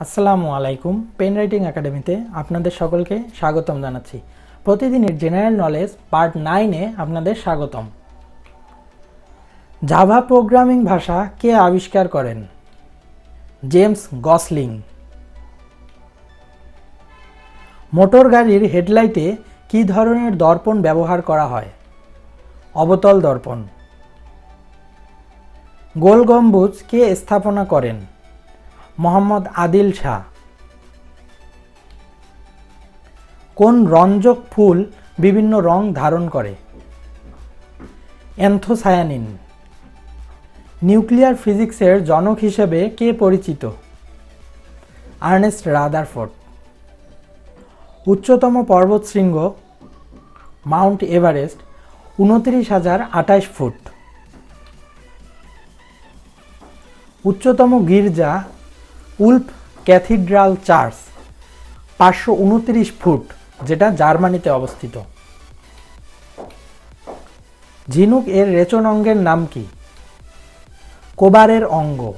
আসসালামু আলাইকুম, pen writing একাডেমিতে আপনাদের সকলকে স্বাগতম জানাচ্ছি। প্রতিদিনের জেনারেল নলেজ পার্ট নাইনে আপনাদের স্বাগতম। জাভা প্রোগ্রামিং ভাষা কে আবিষ্কার করেন? James Gosling. মোটর গাড়ির হেডলাইটে কী ধরনের দর্পণ ব্যবহার করা হয়? অবতল দর্পণ। গোল গম্বুজ কে স্থাপনা করেন? মোহাম্মদ আদিল শাহ। কোন রঞ্জক ফুল বিভিন্ন রং ধারণ করে? অ্যান্থোসায়ানিন। নিউক্লিয়ার ফিজিক্সের জনক হিসেবে কে পরিচিত? Ernest Rutherford. উচ্চতম পর্বতশৃঙ্গ, মাউন্ট এভারেস্ট, উনত্রিশ হাজার আঠাশ ফুট। উচ্চতম গির্জা উল্ফ ক্যাথিড্রাল চার্চ, পাঁচশো উনত্রিশ ফুট, যেটা জার্মানিতে অবস্থিত। ঝিনুক এর রেচন অঙ্গের নাম কি? কোবারের অঙ্গ।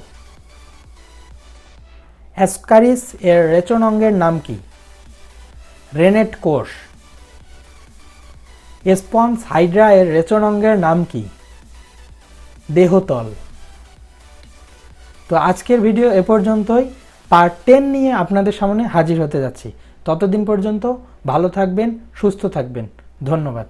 অ্যাসকারিস এর রেচন অঙ্গের নাম কি? রেনেট কোষ। এসপন্স হাইড্রা এর রেচন অঙ্গের নাম কি? দেহতল। তো আজকের ভিডিও এ পর্যন্তই। পার্ট টেন নিয়ে আপনাদের সামনে হাজির হতে যাচ্ছি। ততদিন পর্যন্ত ভালো থাকবেন, সুস্থ থাকবেন। ধন্যবাদ।